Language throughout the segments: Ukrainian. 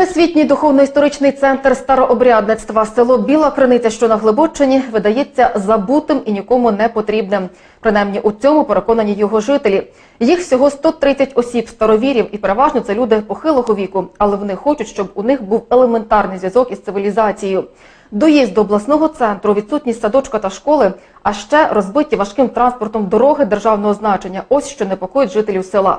Всесвітній духовно-історичний центр старообрядництва село Біла Криниця, що на Глибоччині, видається забутим і нікому не потрібним. Принаймні у цьому переконані його жителі. Їх всього 130 осіб старовірів, і переважно це люди похилого віку, але вони хочуть, щоб у них був елементарний зв'язок із цивілізацією. Доїзд до обласного центру, відсутність садочка та школи, а ще розбиті важким транспортом дороги державного значення. Ось що непокоїть жителів села.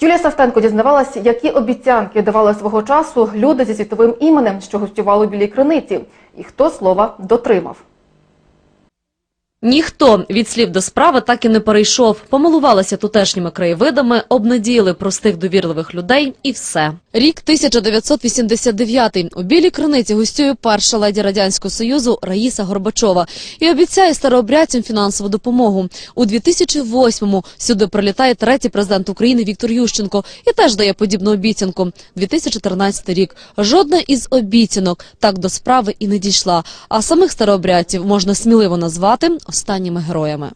Юлія Савтенко дізнавалась, які обіцянки давали свого часу люди зі світовим іменем, що гостювали у білій криниці, і хто слова дотримав. Ніхто від слів до справи так і не перейшов. Помилувалися тутешніми краєвидами, обнадіяли простих довірливих людей і все. Рік 1989. У білій криниці гостює перша леді радянського союзу Раїса Горбачова і обіцяє старообрядцям фінансову допомогу. У 2008-му сюди прилітає третій президент України Віктор Ющенко і теж дає подібну обіцянку. 2014 рік. Жодна із обіцянок так до справи і не дійшла. А самих старообрядців можна сміливо назвати останніми героями.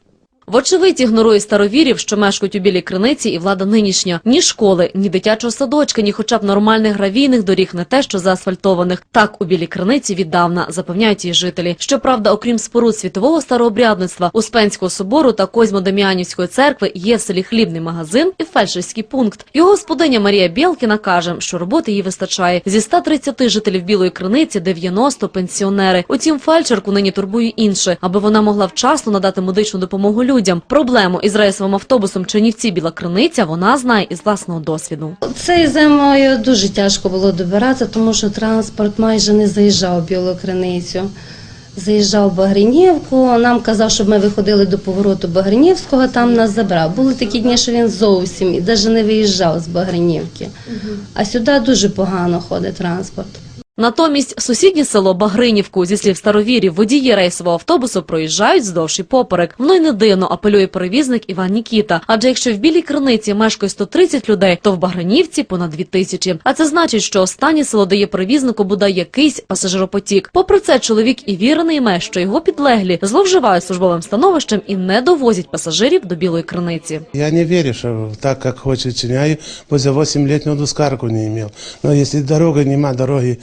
Вочевидь, ігнорує старовірів, що мешкають у білій криниці, і влада нинішня. Ні школи, ні дитячого садочка, ні хоча б нормальних гравійних доріг, не те, що заасфальтованих. Так у білій криниці віддавна запевняють її жителі. Щоправда, окрім споруд світового старообрядництва, Успенського собору та Козьмо-Дем'янівської церкви є в селі хлібний магазин і фельдшерський пункт. Його господиня Марія Білкіна каже, що роботи їй вистачає. Зі 130 жителів білої криниці 90 пенсіонери. Утім, фельдшерку нині турбує інше, аби вона могла вчасно надати медичну допомогу людям. Проблему із рейсовим автобусом Чернівці Біла Криниця вона знає із власного досвіду. Цей зимою дуже тяжко було добиратися, тому що транспорт майже не заїжджав в Білу Криницю. Заїжджав в Багринівку, нам казав, щоб ми виходили до повороту Багринівського, там нас забрав. Були такі дні, що він зовсім і навіть не виїжджав з Багринівки. А сюди дуже погано ходить транспорт. Натомість сусіднє село Багринівку, зі слів старовірів, водії рейсового автобусу проїжджають вздовж і поперек. Воно й не дивно, апелює перевізник Іван Нікіта. Адже якщо в білій криниці мешкає 130 людей, то в Багринівці понад 2 тисячі. А це значить, що останнє село дає перевізнику бодай якийсь пасажиропотік. Попри це, чоловік і вірений що його підлеглі зловживають службовим становищем і не довозять пасажирів до білої криниці. Я не верю, что так, как хочет Чиняю, пусть за 8 лет ни одну скарку не имел. Но если дорога, нема дороги,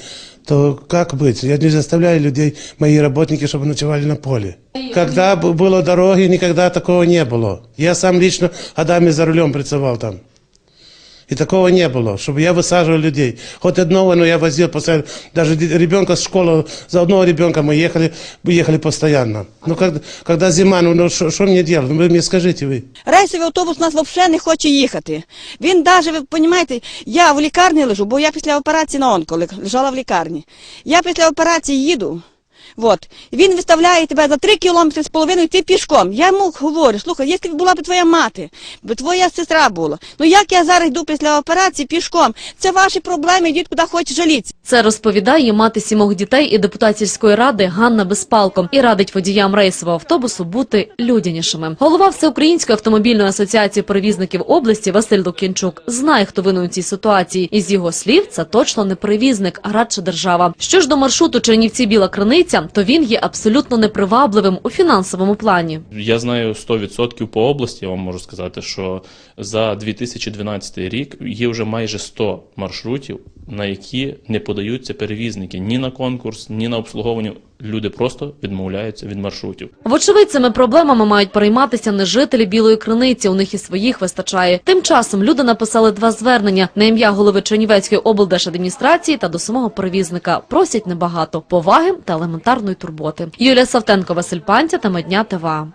то как быть? Я не заставляю людей, мои работники, чтобы ночевали на поле. Когда б- было дороги, никогда такого не было. Я сам лично годами за рулем працевал там. И такого не было, чтобы я высаживал людей. Хоть одного, но я возил постоянно. Даже ди- ребенка с школы, за одного ребенка мы ехали, мы ехали постоянно. Ну, когда, когда зима, ну, ну что мне делать? Ну, вы мне скажите вы. Рейсовий автобус у нас взагалі не хоче їхати. Він навіть, ви розумієте, я в лікарні лежу, бо я після операції на онколик лежала в лікарні. Я після операції їду. От. Він виставляє тебе за три кілометри з половиною йти пішком. Я йому говорю, слухай, якщо була б твоя мати, бо твоя сестра була. Ну як я зараз йду після операції пішком? Це ваші проблеми, йдіть куди хочеш жаліться. Це розповідає мати сімох дітей і депутат ради Ганна Безпалко і радить водіям рейсового автобусу бути людянішими. Голова Всеукраїнської автомобільної асоціації перевізників області Василь Лук'янчук знає, хто винен у цій ситуації. І з його слів, це точно не перевізник, а радше держава. Що ж до маршруту Чернівці Біла Криниця, то він є абсолютно непривабливим у фінансовому плані. Я знаю 100% по області, я вам можу сказати, що за 2012 рік є вже майже 100 маршрутів, на які не подаються перевізники ні на конкурс, ні на обслуговування. Люди просто відмовляються від маршрутів. Вочевидь, цими проблемами мають перейматися не жителі Білої Криниці, у них і своїх вистачає. Тим часом люди написали два звернення на ім'я голови Чернівецької облдержадміністрації та до самого перевізника. Просять небагато поваги та елементарної турботи. Юлія Савтенко, Василь Панця та Медня ТВА.